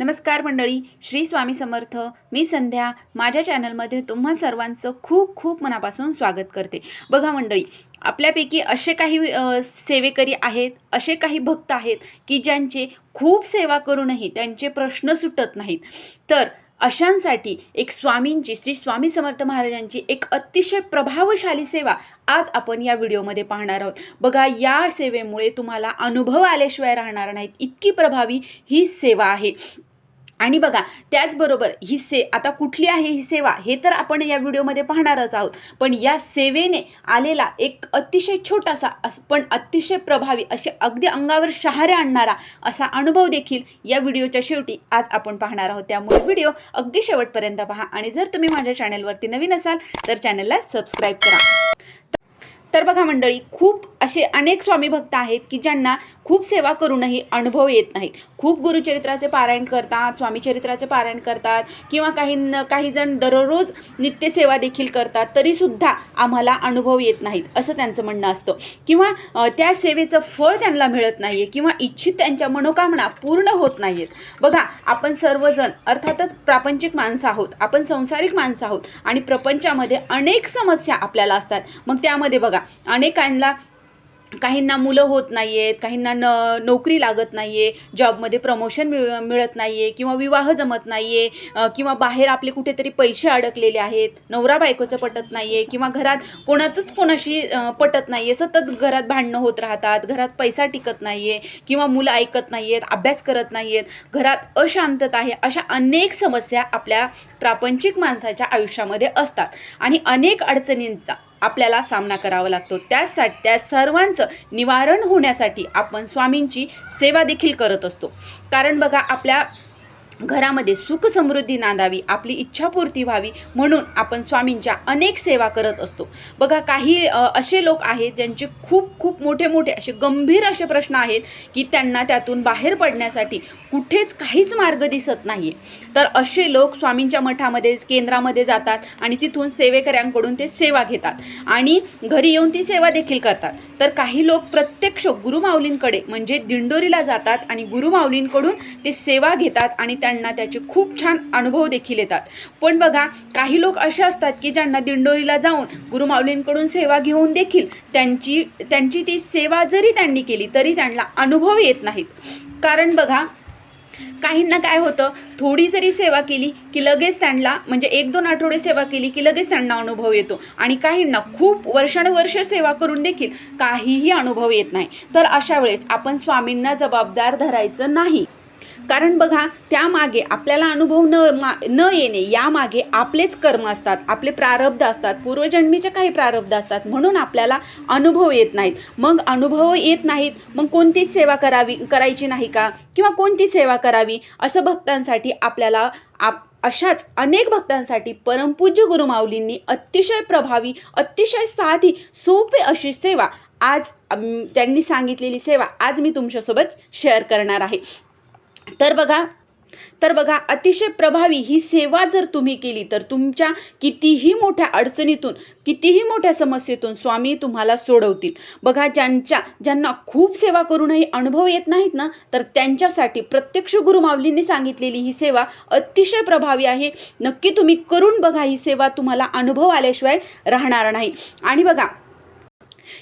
नमस्कार मंडळी श्री स्वामी समर्थ. मी संध्या. माझ्या चॅनलमध्ये तुम्हा सर्वांचं खूप खूप मनापासून स्वागत करते. बघा मंडळी आपल्यापैकी असे काही सेवेकरी आहेत असे काही भक्त आहेत की ज्यांचे खूप सेवा करूनही त्यांचे प्रश्न सुटत नाहीत. तर अशांसाठी एक स्वामींची श्री स्वामी समर्थ महाराजांची एक अतिशय प्रभावशाली सेवा आज आपण या व्हिडिओमध्ये पाहणार आहोत. बघा या सेवेमुळे तुम्हाला अनुभव आल्याशिवाय राहणार नाहीत. इतकी प्रभावी ही सेवा आहे. आणि बघा त्याचबरोबर ही से आता कुठली आहे ही सेवा? हे तर आपण या व्हिडिओमध्ये पाहणारच आहोत. पण या सेवेने आलेला एक अतिशय छोटासा अस पण अतिशय प्रभावी असे अगदी अंगावर शहारे आणणारा असा अनुभव देखील या व्हिडिओच्या शेवटी आज आपण पाहणार आहोत. त्यामुळे व्हिडिओ अगदी शेवटपर्यंत पहा आणि जर तुम्ही माझ्या चॅनलवरती नवीन असाल तर चॅनलला सबस्क्राईब करा. तर बघा मंडळी खूप असे अनेक स्वामी भक्त आहेत की ज्यांना खूप सेवा करूनही अनुभव येत नाहीत. खूप गुरुचरित्राचे पारायण करतात स्वामीचरित्राचे पारायण करतात किंवा काही न काही जण दररोज नित्यसेवा देखील करतात तरीसुद्धा आम्हाला अनुभव येत नाहीत असं त्यांचं म्हणणं असतं. किंवा त्या सेवेचं फळ त्यांना मिळत नाही आहे किंवा इच्छित त्यांच्या मनोकामना पूर्ण होत नाही आहेत बघा आपण सर्वजण अर्थातच प्रापंचिक माणसं आहोत आपण संसारिक माणसं आहोत आणि प्रपंचामध्ये अनेक समस्या आपल्याला असतात. मग त्यामध्ये बघा अनेकांना काहींना मुलं होत नाही आहेत काहींना न नोकरी लागत नाही आहे जॉबमध्ये प्रमोशन मिळ मिळत नाही आहे किंवा विवाह जमत नाही आहे किंवा बाहेर आपले कुठेतरी पैसे अडकलेले आहेत नवरा बायकोचं पटत नाही आहे किंवा घरात कोणाचंच कोणाशी पटत नाही आहे सतत घरात भांडणं होत राहतात घरात पैसा टिकत नाही आहे किंवा मुलं ऐकत नाही आहेत अभ्यास करत नाही आहेत घरात अशांतता आहे अशा अनेक समस्या आपल्या प्रापंचिक माणसाच्या आयुष्यामध्ये असतात. आणि अनेक अडचणींचा आपल्याला सामना करावा लागतो. त्यासाठी त्या सर्वांचं निवारण होण्यासाठी आपण स्वामींची सेवा देखील करत असतो. कारण बघा आपल्या घरामध्ये सुख समृद्धी नांदावी आपली इच्छापूर्ती व्हावी म्हणून आपण स्वामींच्या अनेक सेवा करत असतो. बघा काही असे लोक आहेत ज्यांचे खूप खूप मोठे मोठे असे गंभीर असे प्रश्न आहेत की त्यांना त्यातून बाहेर पडण्यासाठी कुठेच काहीच मार्ग दिसत नाही तर असे लोक स्वामींच्या मठामध्ये केंद्रामध्ये जातात आणि तिथून सेवेकऱ्यांकडून ते सेवा घेतात आणि घरी येऊन ती सेवा देखील करतात. तर काही लोक प्रत्यक्ष गुरुमाऊलींकडे म्हणजे दिंडोरीला जातात आणि गुरुमाऊलींकडून ते सेवा घेतात आणि त्या त्यांना त्याचे खूप छान अनुभव देखील येतात. पण बघा काही लोक असे असतात की ज्यांना दिंडोरीला जाऊन गुरुमाऊलींकडून सेवा घेऊन देखील त्यांची त्यांची ती सेवा जरी त्यांनी केली तरी त्यांना अनुभव येत नाहीत. कारण बघा काहींना काय होतं थोडी जरी सेवा केली की लगेच त्यांना म्हणजे एक दोन आठवडे सेवा केली की लगेच त्यांना अनुभव येतो. आणि काहींना खूप वर्षानुवर्ष सेवा करून देखील काहीही अनुभव येत नाही. तर अशा वेळेस आपण स्वामींना जबाबदार धरायचं नाही. कारण बघा त्यामागे आपल्याला अनुभव न मा न येणे यामागे आपलेच कर्म असतात आपले प्रारब्ध असतात पूर्वजन्मीचे काही प्रारब्ध असतात म्हणून आपल्याला अनुभव येत नाहीत. मग अनुभव येत नाहीत मग कोणतीच सेवा करावी करायची नाही का? किंवा कोणती सेवा करावी? असं भक्तांसाठी आपल्याला आप अशाच अनेक भक्तांसाठी परमपूज्य गुरुमाऊलींनी अतिशय प्रभावी अतिशय साधी सोपी अशी सेवा आज त्यांनी सांगितलेली सेवा आज मी तुमच्यासोबत शेअर करणार आहे. तर बघा तर बघा अतिशय प्रभावी ही सेवा जर तुम्ही केली तर तुमच्या कितीही मोठ्या अडचणीतून कितीही मोठ्या समस्येतून स्वामी तुम्हाला सोडवतील. बघा ज्यांच्या ज्यांना खूप सेवा करूनही अनुभव येत नाहीत ना तर त्यांच्यासाठी प्रत्यक्ष गुरुमावलींनी सांगितलेली ही सेवा अतिशय प्रभावी आहे. नक्की तुम्ही करून बघा ही सेवा तुम्हाला अनुभव आल्याशिवाय राहणार नाही. आणि बघा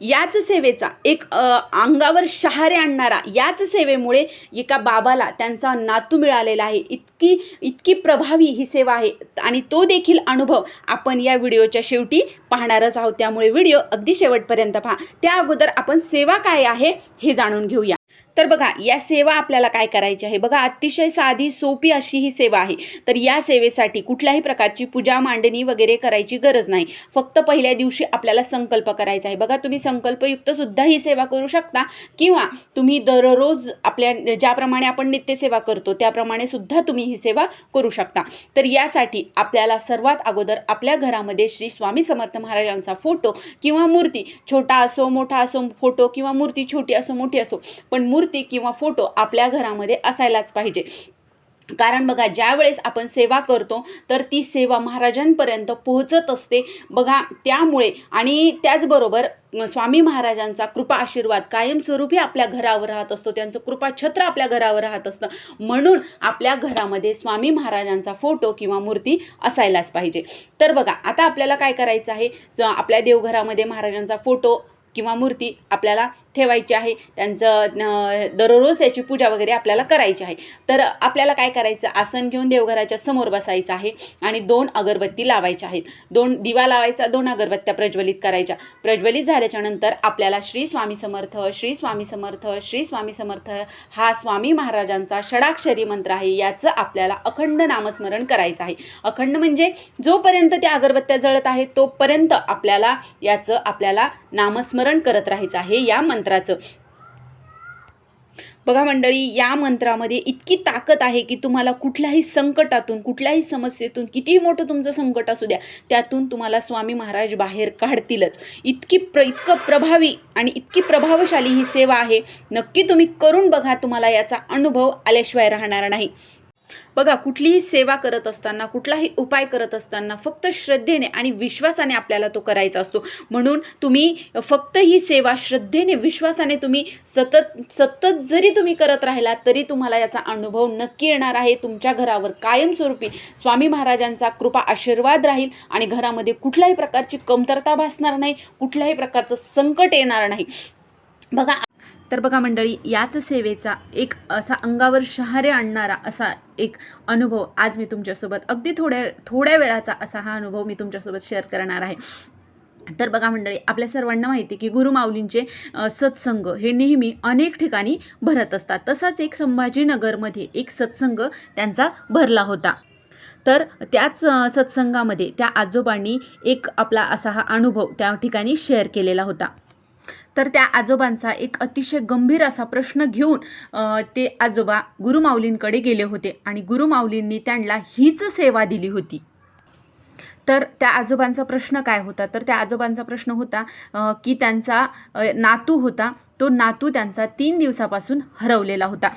याच सेवेचा एक अंगावर शहारे आणणारा याच सेवेमुळे एका बाबाला त्यांचा नातू मिळालेला आहे. इतकी इतकी प्रभावी ही सेवा आहे आणि तो देखील अनुभव आपण या व्हिडिओच्या शेवटी पाहणारच आहोत. त्यामुळे व्हिडिओ अगदी शेवटपर्यंत पहा. त्या अगोदर आपण सेवा काय आहे हे जाणून घेऊया. तर बघा या सेवा आपल्याला काय करायची आहे? बघा अतिशय साधी सोपी अशी ही सेवा आहे. तर या सेवेसाठी कुठल्याही प्रकारची पूजा मांडणी वगैरे करायची गरज नाही. फक्त पहिल्या दिवशी आपल्याला संकल्प करायचा आहे. बघा तुम्ही संकल्पयुक्त सुद्धा ही सेवा करू शकता. किंवा तुम्ही दररोज आपल्या ज्याप्रमाणे आपण नित्यसेवा करतो त्याप्रमाणे सुद्धा तुम्ही ही सेवा करू शकता. तर यासाठी आपल्याला सर्वात अगोदर आपल्या घरामध्ये श्री स्वामी समर्थ महाराजांचा फोटो किंवा मूर्ती छोटा असो मोठा असो फोटो किंवा मूर्ती छोटी असो मोठी असो पण मूर्ती मूर्ती किंवा फोटो आपल्या घरामध्ये असायलाच पाहिजे. कारण बघा ज्या वेळेस आपण सेवा करतो तर ती सेवा महाराजांपर्यंत पोहोचत असते. बघा त्यामुळे आणि त्याचबरोबर स्वामी महाराजांचा कृपा आशीर्वाद कायमस्वरूपी आपल्या घरावर राहत असतो. त्यांचं कृपा छत्र आपल्या घरावर राहत असतं. म्हणून आपल्या घरामध्ये स्वामी महाराजांचा फोटो किंवा मूर्ती असायलाच पाहिजे. तर बघा आता आपल्याला काय करायचं आहे? आपल्या देवघरामध्ये महाराजांचा फोटो किंवा मूर्ती आपल्याला ठेवायची आहे. त्यांचं दररोज त्याची पूजा वगैरे आपल्याला करायची आहे. तर आपल्याला काय करायचं? आसन घेऊन देवघराच्या समोर बसायचं आहे आणि दोन अगरबत्ती लावायच्या आहेत. दोन दिवा लावायचा दोन अगरबत्त्या प्रज्वलित करायच्या. प्रज्वलित झाल्याच्यानंतर आपल्याला श्री स्वामी समर्थ श्री स्वामी समर्थ श्री स्वामी समर्थ हा स्वामी महाराजांचा षडाक्षरी मंत्र आहे. याचं आपल्याला अखंड नामस्मरण करायचं आहे. अखंड म्हणजे जोपर्यंत त्या अगरबत्त्या जळत आहेत तोपर्यंत आपल्याला याचं आपल्याला नामस्मरण करत राहायचं आहे या मंत्राचं. बघा मंडळी या मंत्रामध्ये इतकी ताकद आहे की तुम्हाला कुठल्याही संकटातून कुठल्याही समस्येतून कितीही मोठं तुमचं संकट असू द्या त्यातून तुम्हाला स्वामी महाराज बाहेर काढतीलच. इतकी प्र इतकं प्रभावी आणि इतकी प्रभावशाली ही सेवा आहे. नक्की तुम्ही करून बघा तुम्हाला याचा अनुभव आल्याशिवाय राहणार नाही. बघा कुठलीही सेवा करत असताना कुठलाही उपाय करत असताना फक्त श्रद्धेने आणि विश्वासाने आपल्याला तो करायचा असतो. म्हणून तुम्ही फक्त ही सेवा श्रद्धेने विश्वासाने तुम्ही सतत सतत जरी तुम्ही करत राहिला तरी तुम्हाला याचा अनुभव नक्की येणार आहे. तुमच्या घरावर कायमस्वरूपी स्वामी महाराजांचा कृपा आशीर्वाद राहील आणि घरामध्ये कुठल्याही प्रकारची कमतरता भासणार नाही कुठल्याही प्रकारचं संकट येणार नाही. बघा तर बघा मंडळी याच सेवेचा एक असा अंगावर शहारे आणणारा असा एक अनुभव आज मी तुमच्यासोबत अगदी थोड्या थोड्या वेळाचा असा हा अनुभव मी तुमच्यासोबत शेअर करणार आहे. तर बघा मंडळी आपल्या सर्वांना माहिती की गुरुमाऊलींचे सत्संग हे नेहमी अनेक ठिकाणी भरत असतात. तसाच एक संभाजीनगरमध्ये एक सत्संग त्यांचा भरला होता. तर त्याच सत्संगामध्ये त्या आजोबांनी एक आपला असा हा अनुभव त्या ठिकाणी शेअर केलेला होता. तर त्या आजोबांचा एक अतिशय गंभीर असा प्रश्न घेऊन ते आजोबा गुरुमाऊलींकडे गेले होते आणि गुरुमाऊलींनी त्यांना हीच सेवा दिली होती. तर त्या आजोबांचा प्रश्न काय होता? तर त्या आजोबांचा प्रश्न होता की त्यांचा नातू होता. तो नातू त्यांचा तीन दिवसापासून हरवलेला होता.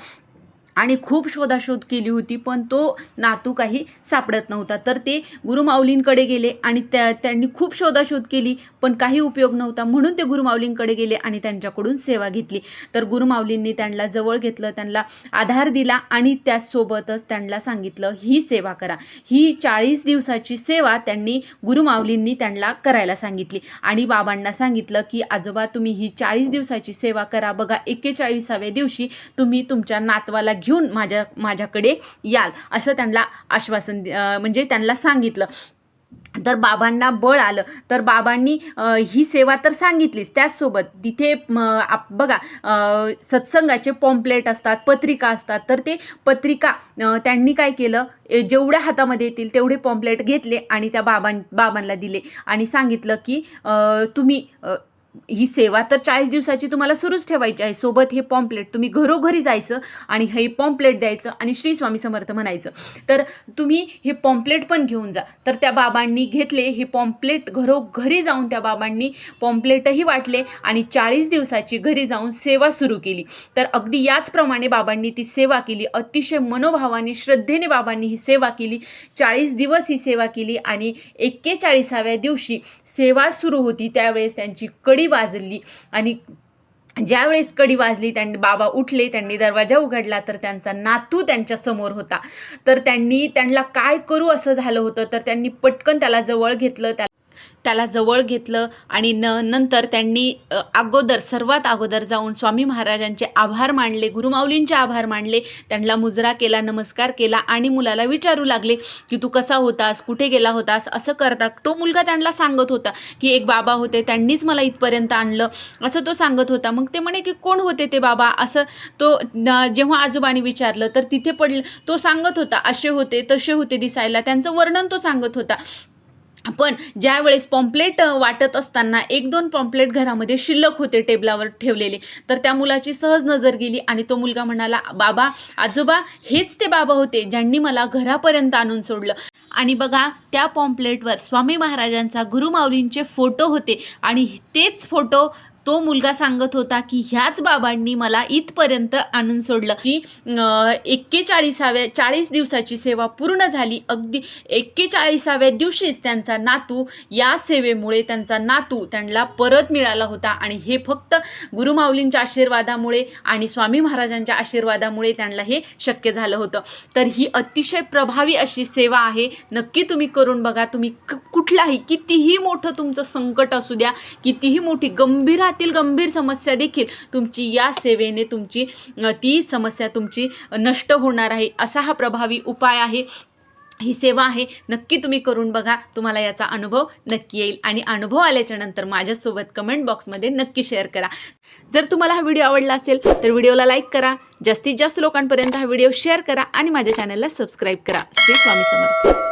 आणि खूप शोधाशोध केली होती पण तो नातू काही सापडत नव्हता. तर ते गुरुमाऊलींकडे गेले आणि त्या त्यांनी खूप शोधाशोध केली पण काही उपयोग नव्हता. म्हणून ते गुरुमाऊलींकडे गेले आणि त्यांच्याकडून सेवा घेतली. तर गुरुमाऊलींनी त्यांना जवळ घेतलं त्यांना आधार दिला आणि त्यासोबतच त्यांना सांगितलं ही सेवा करा. ही चाळीस दिवसाची सेवा त्यांनी गुरुमाऊलींनी त्यांना करायला सांगितली. आणि बाबांना सांगितलं की आजोबा तुम्ही ही चाळीस दिवसाची सेवा करा. बघा एक्केचाळीसाव्या दिवशी तुम्ही तुमच्या नातवाला घेऊन माझ्या माझ्याकडे याल असं त्यांना आश्वासन म्हणजे त्यांना सांगितलं. तर बाबांना बळ आलं. तर बाबांनी ही सेवा तर सांगितलीच. त्याचसोबत तिथे आप बघा सत्संगाचे पॉम्पलेट असतात पत्रिका असतात. तर ते पत्रिका त्यांनी काय केलं? जेवढ्या हातामध्ये येतील तेवढे पॉम्पलेट घेतले आणि त्या बाबां बाबांना दिले. आणि सांगितलं की तुम्ही ही सेवा तर चाळीस दिवसाची तुम्हाला सुरूच ठेवायची आहे. सोबत हे पॉम्पलेट तुम्ही घरोघरी जायचं आणि हे पॉम्पलेट द्यायचं आणि श्री स्वामी समर्थ म्हणायचं. तर तुम्ही हे पॉम्पलेट पण घेऊन जा. तर त्या बाबांनी घेतले हे पॉम्पलेट घरोघरी जाऊन त्या बाबांनी पॉम्पलेटही वाटले आणि चाळीस दिवसाची घरी जाऊन सेवा सुरू केली. तर अगदी याचप्रमाणे बाबांनी ती सेवा केली. अतिशय मनोभावाने श्रद्धेने बाबांनी ही सेवा केली. चाळीस दिवस ही सेवा केली आणि एक्केचाळीसाव्या दिवशी सेवा सुरू होती. त्यावेळेस त्यांची कडी वाजली आणि ज्यावेळेस कडी वाजली त्यांनी बाबा उठले त्यांनी दरवाजा उघडला तर त्यांचा नातू त्यांच्यासमोर होता. तर त्यांनी त्यांना काय करू असं झालं होतं तर त्यांनी पटकन त्याला जवळ घेतलं त्या त्याला जवळ घेतलं आणि न नंतर त्यांनी अगोदर सर्वात अगोदर जाऊन स्वामी महाराजांचे आभार मानले गुरुमाऊलींचे आभार मानले त्यांना मुजरा केला नमस्कार केला आणि मुलाला विचारू लागले की तू कसा होतास कुठे गेला होतास असं करता तो मुलगा त्यांना सांगत होता की एक बाबा होते त्यांनीच मला इथपर्यंत आणलं असं तो सांगत होता. मग ते म्हणे की कोण होते ते बाबा? असं तो जेव्हा आजोबाने विचारलं तर तिथे पडलं तो सांगत होता असे होते तसे होते दिसायला. त्यांचं वर्णन तो सांगत होता. पण ज्यावेळेस पॉम्पलेट वाटत असताना एक दोन पॉम्पलेट घरामध्ये शिल्लक होते टेबलावर ठेवलेले तर त्या मुलाची सहज नजर गेली आणि तो मुलगा म्हणाला बाबा आजोबा हेच ते बाबा होते ज्यांनी मला घरापर्यंत आणून सोडलं. आणि बघा त्या पॉम्पलेटवर स्वामी महाराजांचा गुरुमाऊलींचे फोटो होते आणि तेच फोटो तो मुलगा सांगत होता की ह्याच बाबांनी मला इथपर्यंत आणून सोडलं. की एक्केचाळीसाव्या चाळीस दिवसाची सेवा पूर्ण झाली. अगदी एक्केचाळीसाव्या दिवशीच त्यांचा नातू या सेवेमुळे त्यांचा नातू त्यांना परत मिळाला होता. आणि हे फक्त गुरुमाऊलींच्या आशीर्वादामुळे आणि स्वामी महाराजांच्या आशीर्वादामुळे त्यांना हे शक्य झालं होतं. तर ही अतिशय प्रभावी अशी सेवा आहे. नक्की तुम्ही करून बघा. तुम्ही क- कुठलाही कितीही मोठं तुमचं संकट असू द्या कितीही मोठी घरातील गंभीर समस्या देखील तुमची या सेवेने तुमची ती समस्या तुमची नष्ट होणार आहे. असा हा प्रभावी उपाय आहे. ही सेवा आहे. नक्की तुम्ही करून बघा. तुम्हाला याचा अनुभव नक्की येईल. आणि अनुभव आल्याच्यानंतर माझ्यासोबत कमेंट बॉक्समध्ये नक्की शेअर करा. जर तुम्हाला हा व्हिडिओ आवडला असेल तर व्हिडिओला लाईक करा. जास्तीत जास्त लोकांपर्यंत हा व्हिडिओ शेअर करा. आणि माझ्या चॅनलला सबस्क्राईब करा. श्री स्वामी समर्थ.